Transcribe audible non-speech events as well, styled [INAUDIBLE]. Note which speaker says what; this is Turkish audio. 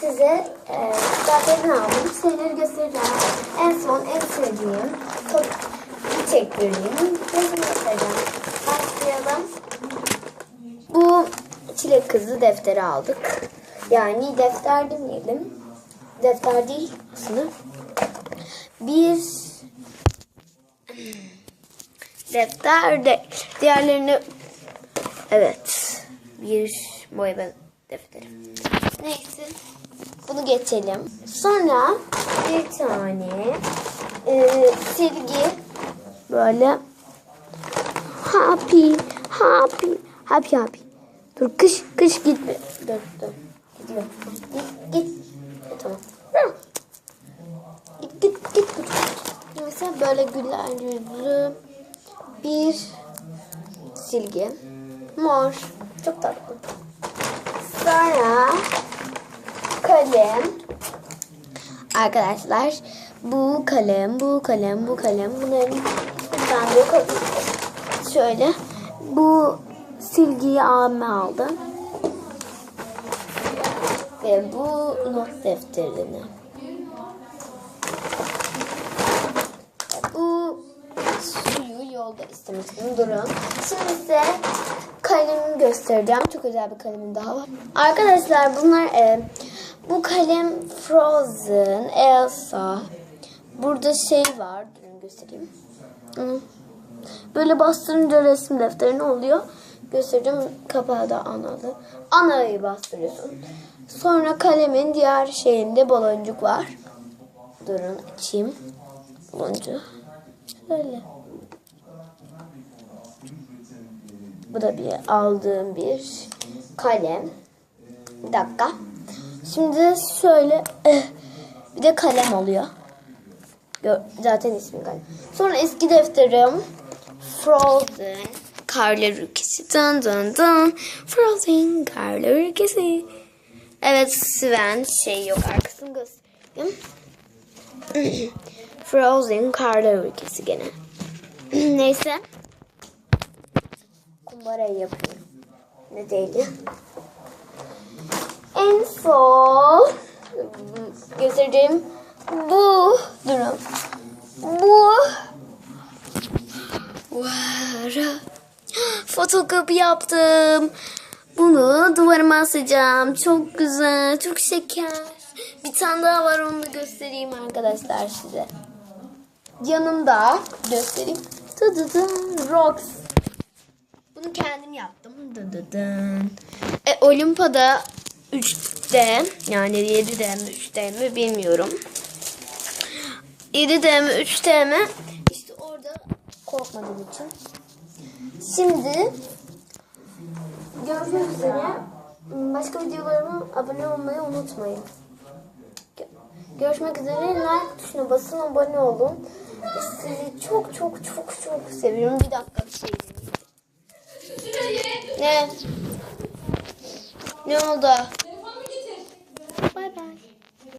Speaker 1: Size e, kıyafetini aldım. Şeyleri göstereceğim. En son en sevdiğim top çektirdiğim resmi göstereceğim. Başlayalım. Bu çilek kızı defteri aldık. Yani defter demeyelim. Defter değil aslında. Bir defter de diğerlerini evet bir boya defteri. Neyse bunu geçelim. Sonra bir tane e, silgi böyle happy happy happy happy. Dur kış kış gitme. Dur dur. Gidiyor. Git git. Tamam. Git git git. Mesela böyle güller yüzlü bir silgi. Mor. Çok tatlı. Sonra kalem. Arkadaşlar bu kalem, bu kalem, bu kalem. Bunların ben de yok Şöyle bu silgiyi abime aldım. Ve bu not defterini. Bu suyu yolda istemiştim. Durun. Şimdi size kalemimi göstereceğim. Çok özel bir kalemim daha var. Arkadaşlar bunlar e, bu kalem Frozen, Elsa. Burada şey var. Durun göstereyim. Böyle bastırınca resim defteri ne oluyor? Göstereceğim. Kapağı da analı. Anayı bastırıyorsun. Sonra kalemin diğer şeyinde baloncuk var. Durun açayım. Baloncuğu. Şöyle. Bu da bir aldığım bir kalem. Bir dakika. Şimdi şöyle eh, bir de kalem. Gör- Zaten ismi kalem. Sonra eski defterim Frozen Karlar Ülkesi. Dın dın dın. Frozen Karlar Ülkesi. Evet Sven şey yok arkasını göstereyim. [CLEARS THROAT] Frozen Karlar Ülkesi gene. [CLEARS THROAT] Neyse. Kumbarayı yapıyorum. Ne değildi? En son göstereceğim bu. Durun. Bu. Vara. Fotokopi yaptım. Bunu duvarıma asacağım. Çok güzel, çok şeker. Bir tane daha var onu da göstereyim arkadaşlar size. Yanımda göstereyim. Dı dı dı, Rocks. Bunu kendim yaptım. Dı dı dın. E, Olimpa'da 3D yani 7D mi 3D mi bilmiyorum. 7D mi 3D mi? İşte orada korkmadığım için. Şimdi görüşmek üzere. Başka videolarıma abone olmayı unutmayın. Gö- Görüşmek üzere. Like tuşuna basın, abone olun. Sizi çok çok çok çok seviyorum. Bir dakika bir şey. Ne? Ne oldu?
Speaker 2: Telefonumu getir.
Speaker 1: Bay bay.